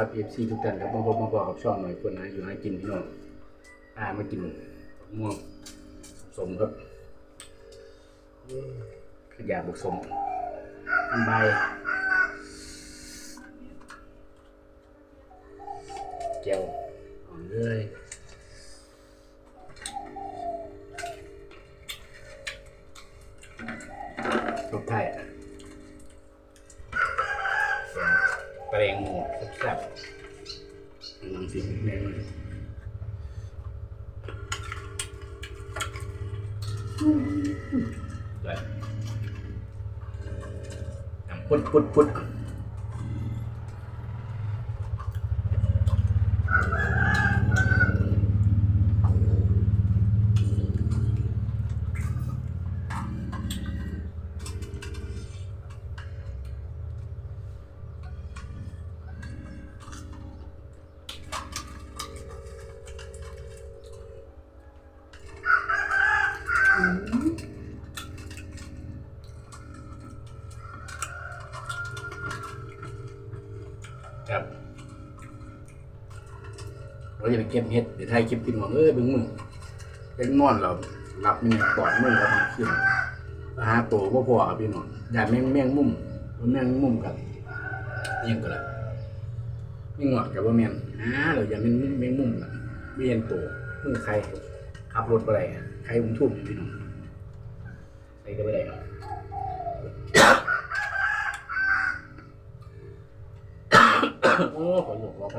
วัสดีครับพีเอฟซีทุกท่านครับมาพบมาบอกกับช่องหน่อยคนนะอยู่ให้กินพี่น้องอ่ามากินม่วงสมครับขยะบุกสมใบเจียวหอมเลย พุดพุดพุด เราจะไปเก็บเห็ดเดี๋ยวไทยคลิปกินหวังเอ้ยเบึงมึงเป็นนอนเรารับมีกอดมือครับขึ้นหาโตพ่อพ่อครับพี่น้องอย่าแม่งแม่งมุ่มแม่งมุ่มกันเอียงก็ได้ไม่งอดกับว่าแมนอ่าเราอย่าแมงแม่งมุ่มกันเบียนโตมือใครขับรถไปไหนใครอุ้มทุ่มอยู่พี่น้องใครก็ไม่ได้หรอกโอ้ขอหลบล็อกไป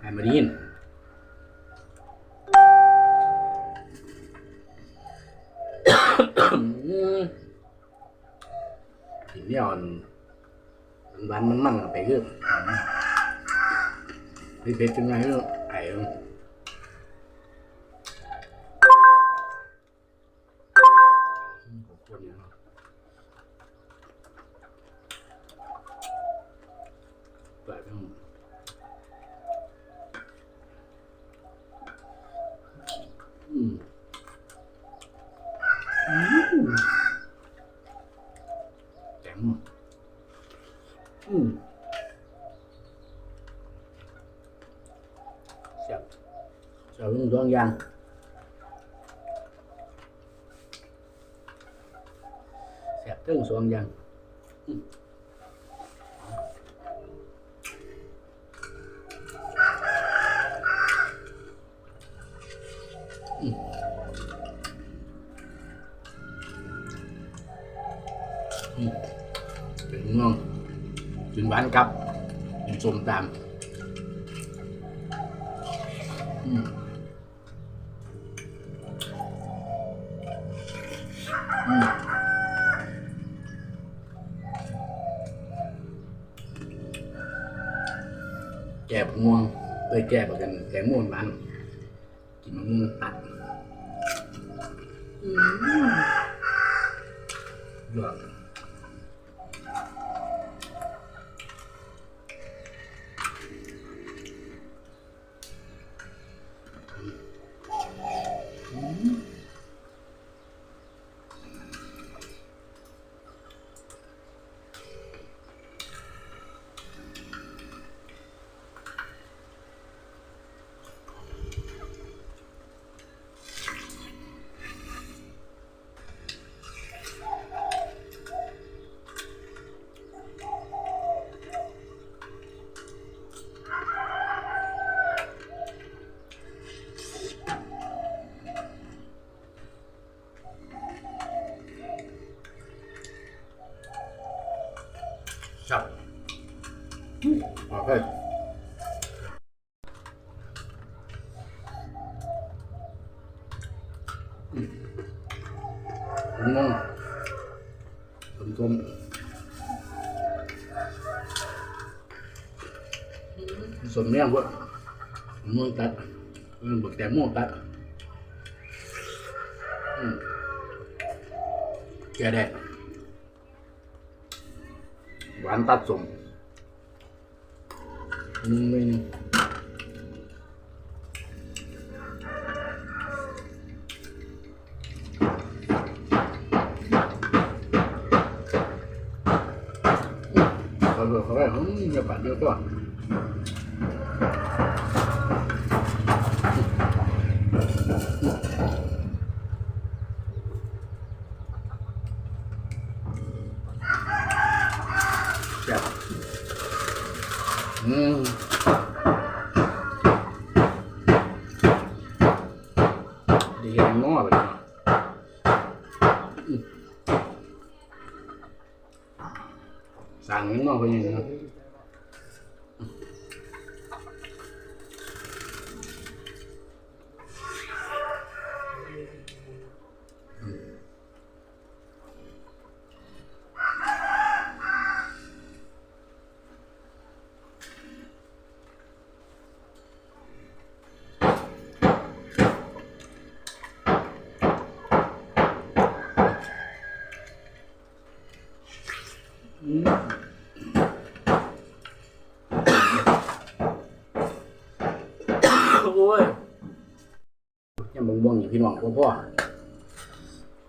ไอ้มาดีนกินเนี่ยอ่อนมันมันมันมันไปคือเพชรเป็นไงเรื่องไอ้ อืมแจ๋งอะอืมเสี ครับส้มตามอืมอืมแก่ง่วงเคยแก่ประกันแก่ม่วงบ้านกิน ครับอืมโอเคอืมม่วงต้มต้มสมเมี่ย อันตัดสมไม่นึงเออเขาไปเขาเนี่ยบาดเดียวตัว สั่งง้อไพี่น้องพ่อพ่อ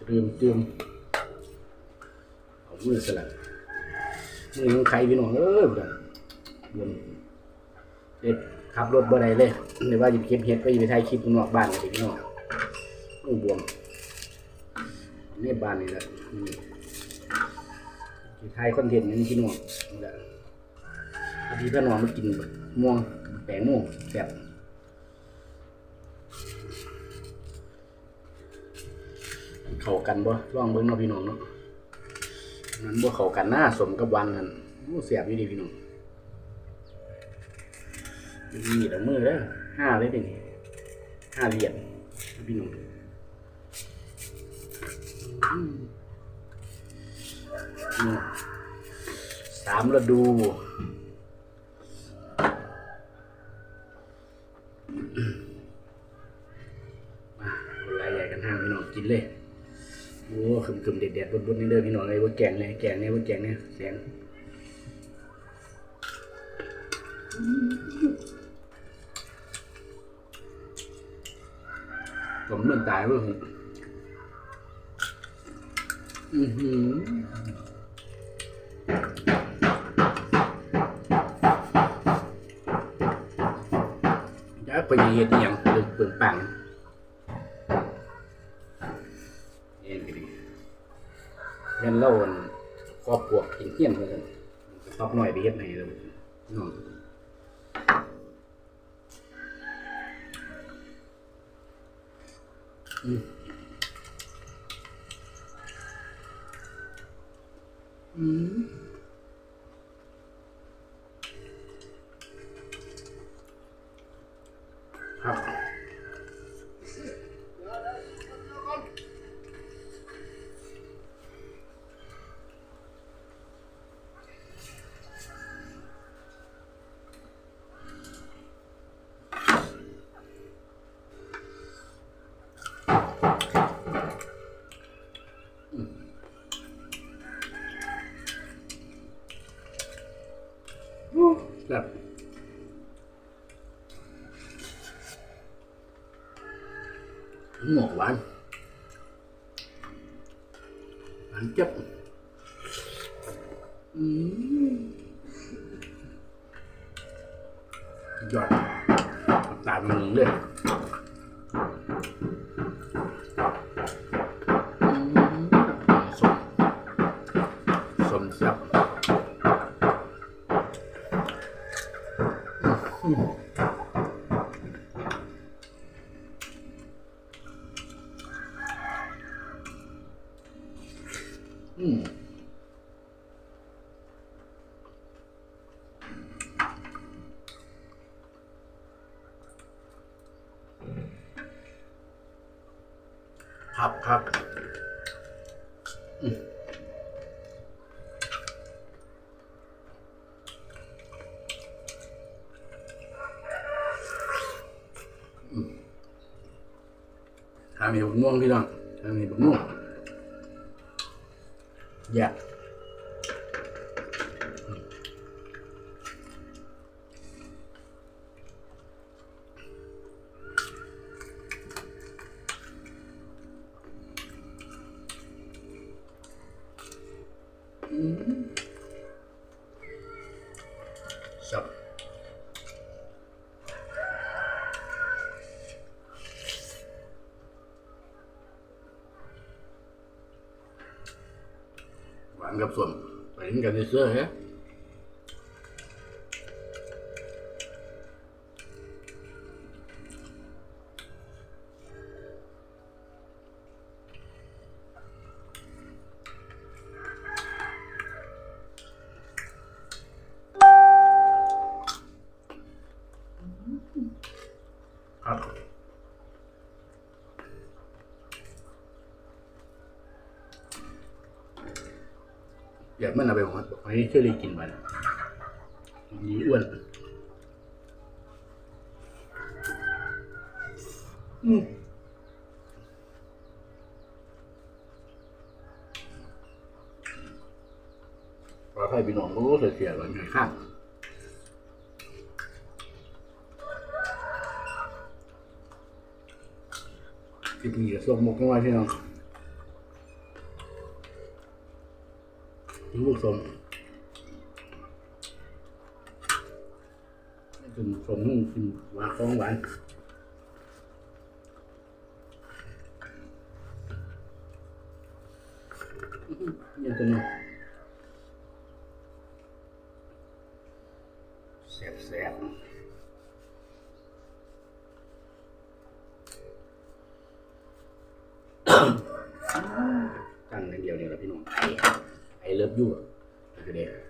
เตรียมเตรียมเอามือสลัดมือของใครพี่น้องเอ้ยบ่ได้บนเด็ดขับรถบ่ได้เลยหรือว่าจะเก็บเห็ดไปไปถ่ายคลิปนอกบ้านกันพี่น้องมือบวมนี่บ้านนี่แหละอืมสิถ่ายคอนเทนต์นี่พี่น้องนี่แหละพอดีพี่น้องมากินม่วงแปลงม่วงแซ่บ เข้ากันบ่ลองเบิ่งเนาะพี่น้องเนาะนั้นบ่เข้ากันหน้าสมกับวันนั่นโอ้เสียบอยู่ดีพี่น้องมีดเอามือเด้อห้าเลยเดิห้าเหรียญพี่น้องอืมสามฤดู บนๆนี่เด้อพี่น้องเลยว่าแกงเลยแกงเนี่ยว่าแกงเนี่ยเสียงผมเมื่อนตายเว่าอือหือจะไปเฮ็ดอหยังเปิงเปิงปัง ครอบครัวกินเที่ยนเพื่อนกันชอบหน่อยไปเฮ็ดไหนเลยน้องอืม แบบหมกหวานหวานจับอืมยอดตามมึงเลย ครับครับอืมอืมทำมีบุกม่วงพี่น้อง Yeah. ไปกินกันใน เสื้อฮะครับอยากมันเอาไปของให้เชื่อเลยกินมันยีอ้วนอืมปลาไทยพี่น้องก็รู้สึกเสียหลังไงข้างคลิปนี้จะส่งมุกมาพี่น้องลูกสมกิ นสมนุ่งกินหวานของหวานอื้อหือเย็นจังเลยแซ่บแซ่บตั้งอย่างเดียวเนี่ยแหละพี่น้องไอไอเลิฟยูอะคือเด็ก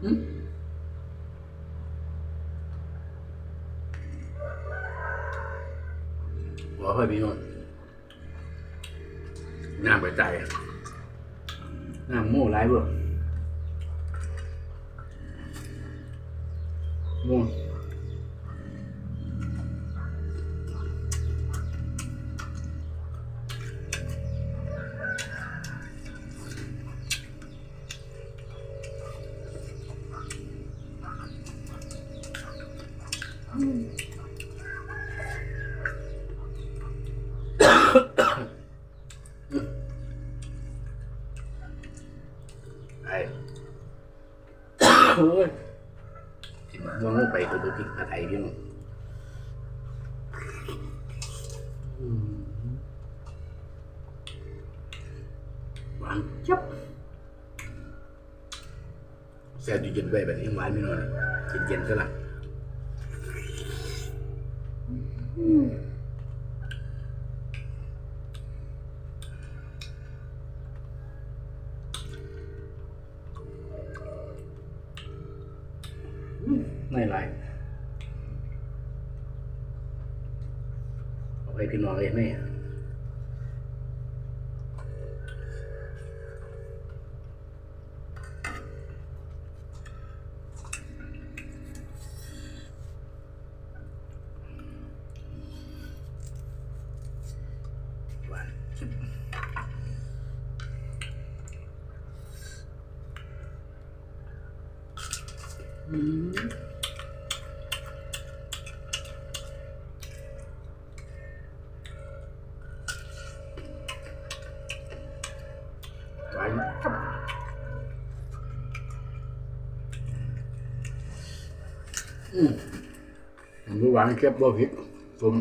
หัวค่อยมีน้องน้ำไปใจน้ำโม่ร้ายเบ่โม่ แซ่บอยู่เย็นไปแบบนี้หวานไม่น้อยกินเย็นซะละไม่ไรเอาไปพี่น้องเลยแม่หว ผมรู้หวานเก็บบ่ผิดผม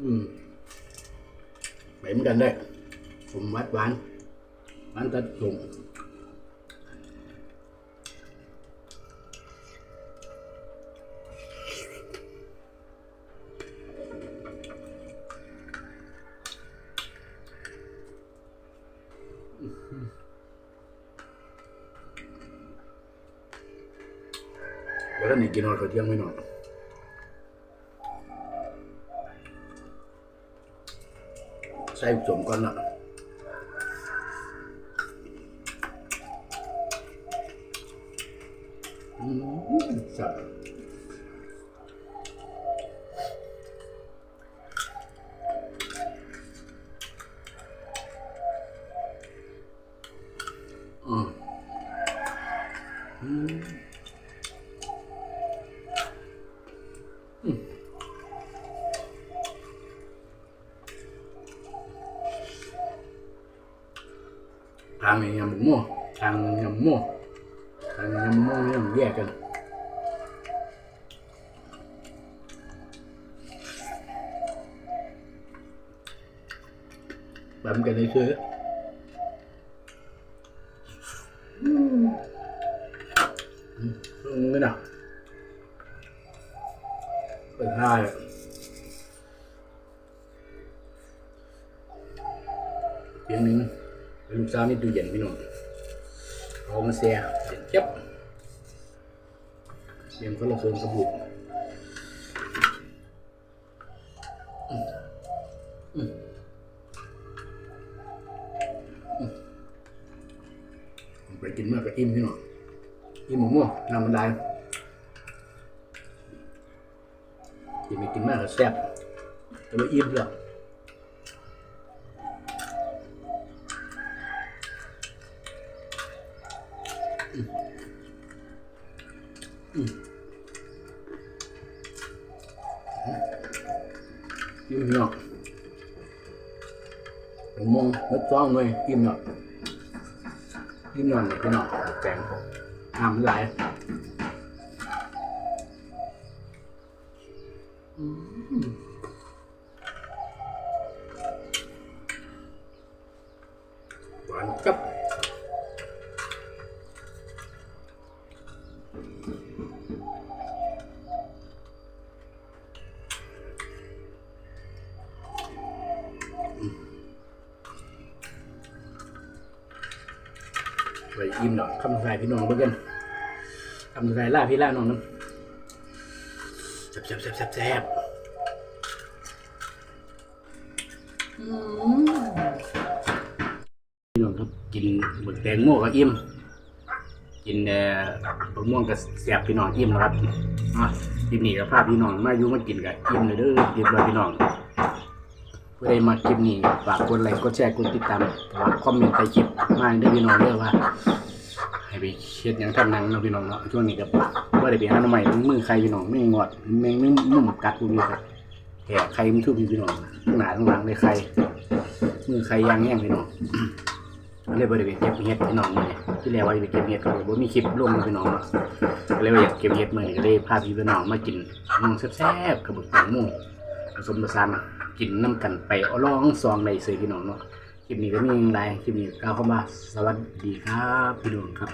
อืมไปเหมือนกันได้ผมวัดหวานหวานตัดผม แล้วก็นี่กินนอนข้าเที่ยงไม่นอน ใส่สมก่อนนะอืมสับอืมอืมางยำหม้อทางยำหม้อเนี่ยมันแยกกันแบบกันเลยคืออืมอืมนี่นะเปิดห้าเลยเพียงหนึ่งลูกสาวนี่ดูเย็นพี่น้อง เอามาเสียเย็นเจ็บเสียงก็ละเคินกระบุกไปกินเมากกับอิ่มพี่น้องอิ่มหมูหมูน้ำมันได้กินไม่กินมากก็แซ่บแต่ว่าอิ่มแล้ว อิ่มพี่น้องผมมองมัดจ้องเล ไปอิ่มเนาะคำสุดท้ายพี่น้องเบิ่งกันคำสุดท้ายล่าพี่ล่าน้องน้ำแซ่บแซ่บแซ่บแซ่บแซ่บพี่น้องครับกินหมึกแตงโมก็อิ่มกินเอ่อมะม่วงกับแซ่บพี่น้องอิ่มแล้วครับอะคลิปนี้ก็พาพี่น้องมาอยู่มากินกับอิ่มเลยเด้อเรียบร้อยพี่น้อง เพื่อได้มาคลิปนี้ฝากกดไลค์กดแชร์กดติดตามฝากคอมเมนต์ใต้คลิปมาให้ได้พี่น้องเด้อว่า ให้ไปเช็ดหยังทำหนังเนาะพี่น้องเนาะช่วงนี้ก็บ่ได้ไปหาหน่อใหม่มือใครพี่น้องไม่งอดแมงไม่นุ่มกัดพวกนี้ครับแก่ใครมันทุบพี่น้องหนาทั้งหลังเลยใครมือใครยางแย่งพี่น้องเลยบ่ได้ไปเก็บเห็ดพี่น้องมื้อนี้ที่แล้วว่าจะไปเก็บเห็ดก็เลยบ่มีคลิปลงนะพี่น้องเนาะเลยว่าอยากเก็บเห็ดเมื้อนี้ก็เลยพาพี่พี่น้องมากินน้องแซ่บๆกับบึกแตงโมผสมผสาน กินน้ำกันไปเอาลองซองในเสือพี่น้องเนาะคลิปนี้ก็มีอย่ายคลิปนี้กล่าวคำว่าสวัสดีครับพี่น้องครับ